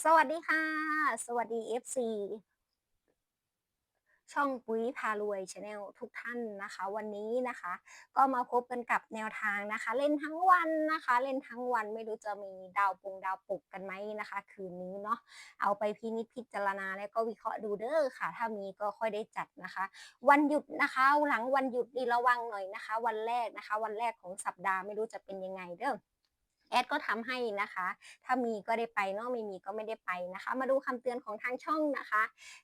สวัสดีค่ะ สวัสดี FC ช่องปุ๋ยพารวยชาแนลทุกท่านนะคะ วันนี้นะคะ ก็มาพบกันกับแนวทางนะคะ เล่นทั้งวันนะคะ เล่นทั้งวันไม่รู้จะมีดาวปงดาวปุกกันไหมนะคะ คืนนี้เนาะเอาไปพินิจพิจารณาแล้วก็วิเคราะห์ดูเด้อค่ะ ถ้ามีก็ค่อยได้จัดนะคะ วันหยุดนะคะ หลังวันหยุดนี่ระวังหน่อยนะคะ วันแรกนะคะ วันแรกของสัปดาห์ไม่รู้จะเป็นยังไงเด้อ แอดก็ทำให้นะคะ ถ้ามีก็ได้ไปเนาะไม่มีก็ไม่ได้ไปนะคะ มาดูคำเตือนของทางช่องนะคะ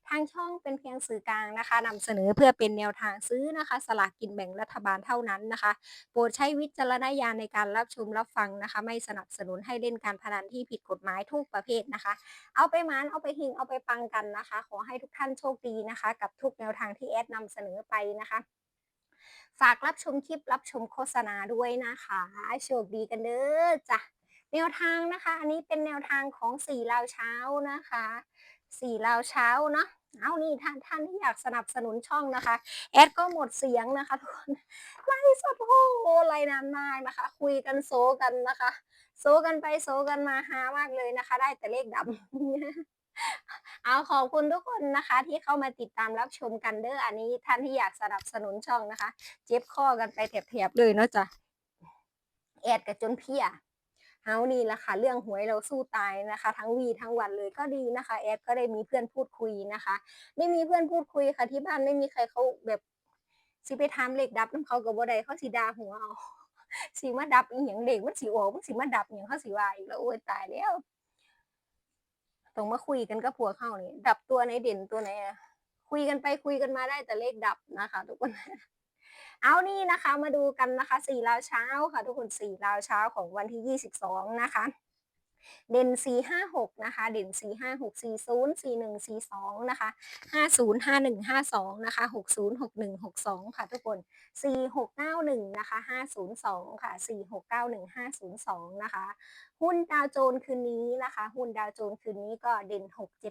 ทางช่องเป็นเพียงสื่อกลางนะคะนำเสนอเพื่อเป็นแนวทางซื้อนะคะ สลากกินแบ่งรัฐบาลเท่านั้นนะคะ โปรดใช้วิจารณญาณในการรับชมรับฟังนะคะ ไม่สนับสนุนให้เล่นการพนันที่ผิดกฎหมายทุกประเภทนะคะ เอาไปมานเอาไปหิงเอาไปปังกันนะคะ ขอให้ทุกท่านโชคดีนะคะ กับทุกแนวทางที่แอดนำเสนอไปนะคะ ฝากรับชมคลิปรับชมโฆษณาด้วยนะคะโชคดีกันเด้อจ้ะแนวทางนะคะ อันนี้เป็นแนวทางของสี่ลาวเช้านะคะสี่ลาวเช้าเนาะเอานี่ท่านท่านที่อยากสนับสนุนช่องนะคะ แอดก็หมดเสียงนะคะทุกคนไลฟ์สดโอ้โหไลฟ์นานมากนะคะ คุยกันโซกันนะคะ โซกันไปโซกันมาฮามากเลยนะคะ ได้แต่เลขดำ เอาขอบคุณทุกคนนะคะ ที่เข้ามาติดตามรับชมกันเด้ออันนี้ท่านที่อยากสนับสนุนช่องนะคะ เจ็บข้อกันไปแถบๆเลยเนาะจ้ะแอดกับจนเพียเฮานี่แหละค่ะ เรื่องหวยเราสู้ตายนะคะ ทั้งวีทั้งวันเลยก็ดีนะคะ แอดก็ได้มีเพื่อนพูดคุยนะคะไม่มีเพื่อนพูดคุยค่ะ ที่บ้านไม่มีใครเขาแบบสิไปทำเหลขดับน้ำเขากับบ่ได้เขาสิดาหัวเอาสิมาดับอีหยังเด็กมันสิออกมันสิมาดับอหยังเขาสิว่าอีกแล้วโอ้ยตายแล้ว ต้องมาคุยกันกับผัวเข้านี่ดับตัวไหนเด่นตัวไหนคุยกันไปคุยกันมาได้แต่เลขดับนะคะ ทุกคน เอานี่นะคะ มาดูกันนะคะสี่ลาวเช้าค่ะ ทุกคนสี่ลาวเช้าของวันที่ยี่สิบสองนะคะ เด่น 456 นะคะ เด่น 456 40 41 42 นะคะ 50 51 52 นะคะ 60 61 62 ค่ะทุกคน 4691 นะคะ 502 ค่ะ 4691 502 นะคะ หุ้นดาวโจนคืนนี้นะคะ หุ้นดาวโจนคืนนี้ก็เด่น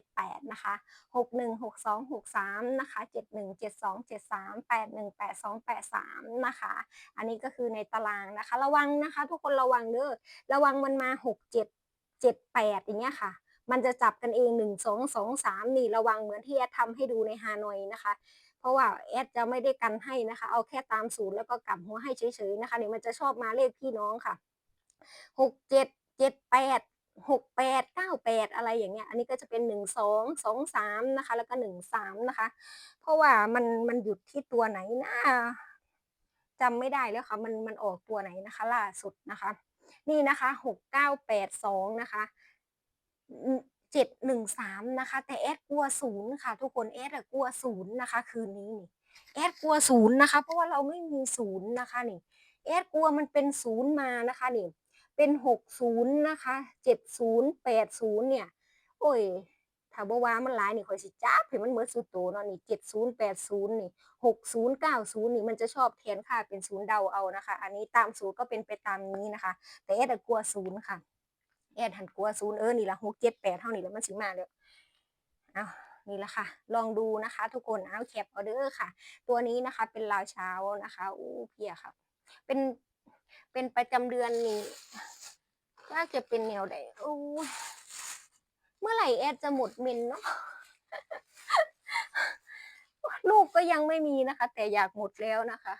678 นะคะ 61 62 63 นะคะ 71 72 73 81 82 83 นะคะ อันนี้ก็คือในตารางนะคะ ระวังนะคะ ทุกคนระวังเด้อ ระวังมันมา 67 7 7 8 อย่างเงี้ยค่ะ มันจะจับกันเอง 1 2 2 3 นี่ระวังเหมือนที่แอดทำให้ดูในฮานอยนะคะ เพราะว่าแอดจะไม่ได้กันให้นะคะ เอาแค่ตามสูตรแล้วก็กลับหัวให้เฉยๆนะคะเนี่มันจะชอบมาเลขพี่น้องค่ะ 6 7 7 8 6 8 9 8อะไรอย่างเงี้ย อันนี้ก็จะเป็น1 2 2 3นะคะ แล้วก็1 3นะคะ เพราะว่ามันมันหยุดที่ตัวไหนนะจำไม่ได้แล้วค่ะ มันมันออกตัวไหนนะคะ ล่าสุดนะคะ นี่นะคะหกเก้าแปดสองนะคะเจ็ดหนึ่งสามนะคะ แต่แอดกลัวศูนย์ค่ะ ทุกคนแอดอะกลัวศูนย์นะคะ คืนนี้นี่แอดกลัวศูนย์นะคะ เพราะว่าเราไม่มีศูนย์นะคะนี่แอดกลัวมันเป็นศูนย์มานะคะนี่เป็นหกศูนย์นะคะเจ็ดศูนย์แปดศูนย์เนี่ย โอ้ย ถ้าบ่ว่ามันหลายนี่ข่อยสิจับให้มันเหมือนสุดโตเนาะนี่เจ็ดศูนย์แปดศูนย์นี่หกศูนย์เก้าศูนย์นี่มันจะชอบแทนค่าเป็นศูนย์เดาเอานะคะ อันนี้ตามสูตรก็เป็นไปตามนี้นะคะ แต่แอดกลัวศูนย์ค่ะแอดหันกลัวศูนย์เออนี่ละหกเจ็ดแปดเท่านี้แล้วมันสิมาแล้วเอานี่ละค่ะ ลองดูนะคะ ทุกคนเอาแคปเอาเด้อค่ะ ตัวนี้นะคะ เป็นลาวเช้านะคะอู้เพียครับเป็นเป็นประจำเดือนนี่ว่าจะเป็นแนวใดโอ้ เมื่อไหร่แอดจะหมดเมนเนาะลูกก็ยังไม่มีนะคะ แต่อยากหมดแล้วนะคะ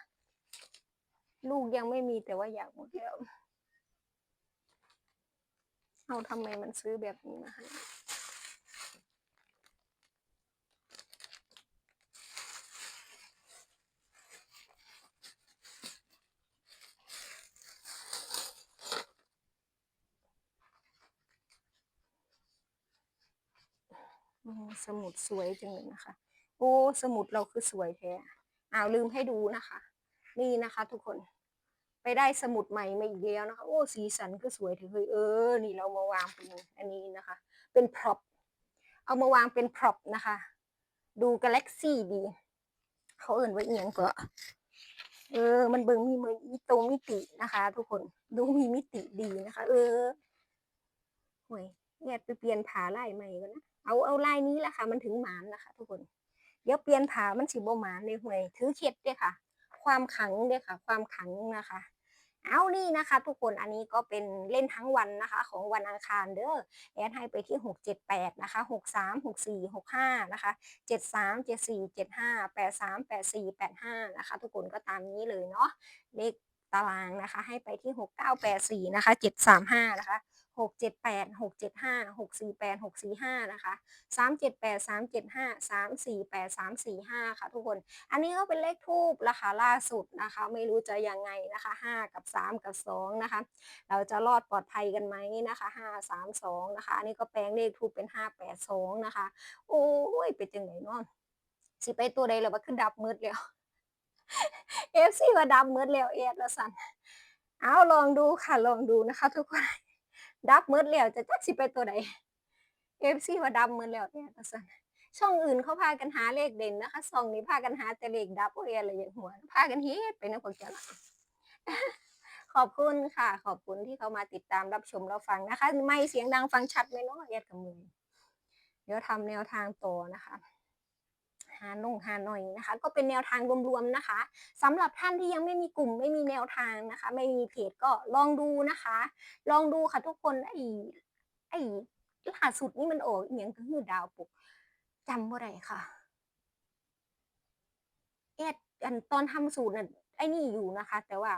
ลูกยังไม่มีแต่ว่าอยากหมดแล้ว เอาทำไมมันซื้อแบบนี้มาให้ สมุดสวยจังเลยนะคะ โอ้สมุดเราคือสวยแท้อ้าวลืมให้ดูนะคะ นี่นะคะทุกคน ไปได้สมุดใหม่มาอีกแล้วนะคะ โอ้สีสันคือสวยถึงเลยเออ นี่เรามาวางเป็นอันนี้นะคะ เป็นพร็อพเอามาวางเป็นพร็อพนะคะ ดูกาแล็กซี่ดี เขาเอิ่นว่าเอียงก็เออ มันเบิ่งมีมือมีตรงมิตินะคะ ทุกคนดูมีมิติดีนะคะ เออห่วยเนี่ยไปเปลี่ยนผาลายใหม่กันนะ เอาเอาลายนี้แหละค่ะ มันถึงหมานนะคะทุกคน เดี๋ยวเปลี่ยนผามันสิบ่หมานเลยห่วยถือเข็ดเด้อค่ะ ความขังเด้อค่ะ ความขังนะคะ เอานี่นะคะ ทุกคนอันนี้ก็เป็นเล่นทั้งวันนะคะ ของวันอังคารเด้อแอดให้ไปที่ 678 นะคะ 63 64 65 นะคะ 73 74 75 83 84 85 นะคะ ทุกคนก็ตามนี้เลยเนาะเลขตารางนะคะ ให้ไปที่ 6984 นะคะ 735 นะคะ 678 675 648 645นะคะ378 375 348 345 ค่ะทุกคน อันนี้ก็เป็นเลขทูบราคาล่าสุดนะคะ ไม่รู้จะยังไงนะคะ 5 กับ 3 กับ 2 นะคะ เราจะรอดปลอดภัยกันไหมนะคะ 5 3 2 นะคะ อันนี้ก็แปลงเลขทูบเป็น 5 8 2 นะคะ โอ้ยเป็นจังไหนเนาะสิไปตัวใดแล้วว่าคือดับมืดแล้ว FC ว่าดับมืดแล้วเอ็ดละสันเอาลองดูค่ะลองดูนะคะ ทุกคน ดับมืดแล้วจะจักสิไปตัวใด FC ว่าดับมืดแล้วเอ็ดละสันช่องอื่นเขาพากันหาเลขเด่นนะคะช่องนี้พากันหาแต่เลขดับโอ้ยอะไรอย่างหัวพากันเฮ็ดไปนะพวกเจ้าน่ะขอบคุณค่ะ ขอบคุณที่เขามาติดตามรับชมเรับฟังนะคะ ไม่เสียงดังฟังชัดไหมเนาะแอดกับมือเดี๋ยวทำแนวทางต่อนะคะ หาหนงหาหน่อยนะคะ ก็เป็นแนวทางรวมๆนะคะสำหรับท่านที่ยังไม่มีกลุ่มไม่มีแนวทางนะคะ ไม่มีเพจก็ลองดูนะคะ ลองดูค่ะทุกคนไอ้ไอ้ล่าสุดนี่มันออกอหยังคือดาวปุกจำบ่ได้ค่ะแอดอันตอนทำสูตรน่ะไอ้นี่อยู่นะคะ แต่ว่า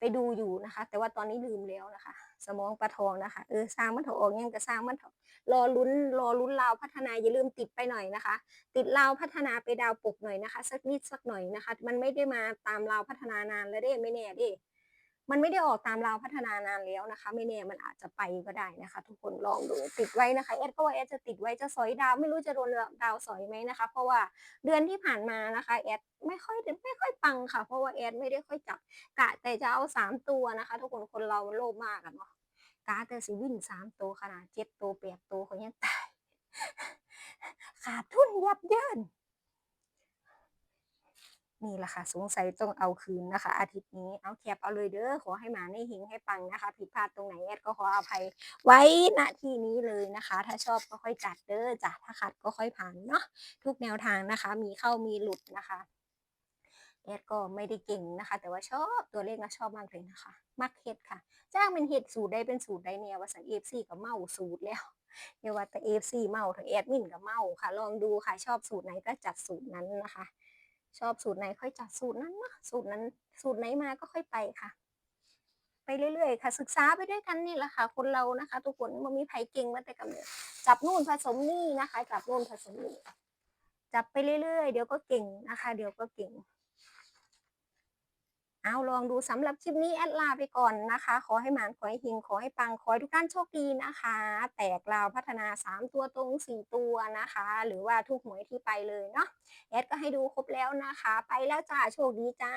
ไปดูอยู่นะคะ แต่ว่าตอนนี้ลืมแล้วนะคะ สมองปลาทองนะคะเออสร้างมันเถอะออกยังก็สร้างมันเถอะรอลุ้นรอลุ้นลาวพัฒนาอย่าลืมติดไปหน่อยนะคะ ติดลาวพัฒนาไปดาวปลุกหน่อยนะคะ สักนิดสักหน่อยนะคะ มันไม่ได้มาตามลาวพัฒนานานแล้วเด้ไม่แน่เด้มันไม่ได้ออกตามลาวพัฒนานานแล้วนะคะ ไม่แน่มันอาจจะไปก็ได้นะคะ ทุกคนลองดูติดไว้นะคะแอดก็ว่าแอดจะติดไว้จะสอยดาว ไม่รู้จะโดนดาวสอยไหมนะคะ เพราะว่าเดือนที่ผ่านมานะคะแอดไม่ค่อยังค่ะ เพราะว่าแอดไม่ได้ค่อยจับกะแต่จะเอาสามตัวนะคะ ทุกคนคนเรามันโลภมากอะเนาะกะแต่สิวิ่งสามตัวขนาดเจ็ดตัวแปดตัวเขายังตายขาดทุนยับเยินนี่แหละค่ะ สงสัยต้องเอาคืนนะคะ อาทิตย์นี้เอาแคปเอาเลยเด้อขอให้หมาในหิงให้ปังนะคะ ผิดพลาดตรงไหนแอดก็ขออภัยไว้ณที่นี้เลยนะคะ ถ้าชอบก็ค่อยจัดเด้อจ้ะถ้าขัดก็ค่อยผ่านเนาะทุกแนวทางนะคะ มีเข้ามีหลุดนะคะ แอดก็ไม่ได้เก่งนะคะ แต่ว่าชอบตัวเลขนะชอบมากเลยนะคะมักเฮ็ดค่ะ จ้างเป็นเฮ็ดสูตรได้เป็นสูตรได้เนี่ยว่าสันเอฟซีก็เมาสูตรแล้วเรียกว่าแต่ FC เมาถึงแอดมินก็เมาค่ะ ลองดูค่ะชอบสูตรไหนก็จัดสูตรนั้นนะคะ ชอบสูตรไหนค่อยจัดสูตรนั้นเนาะสูตรนั้น สูตรไหนมาก็ค่อยไปค่ะ ไปเรื่อยๆค่ะ ศึกษาไปด้วยกันนี่แหละค่ะ คนเรานะคะ ทุกคนมันมีไผเก่งมาแต่กำเนิดจับนู่นผสมนี่นะคะ จับนู่นผสมนี่จับไปเรื่อยๆ เดี๋ยวก็เก่งนะคะ เดี๋ยวก็เก่ง เอาลองดูสำหรับคลิปนี้แอดลาไปก่อนนะคะ ขอให้หมานขอให้หิงขอให้ปังขอให้ทุกท่านโชคดีนะคะ แตกลาวพัฒนา 3 ตัวตรง 4 ตัวนะคะ หรือว่าทุกหวยที่ไปเลยเนาะแอดก็ให้ดูครบแล้วนะคะ ไปแล้วจ้าโชคดีจ้า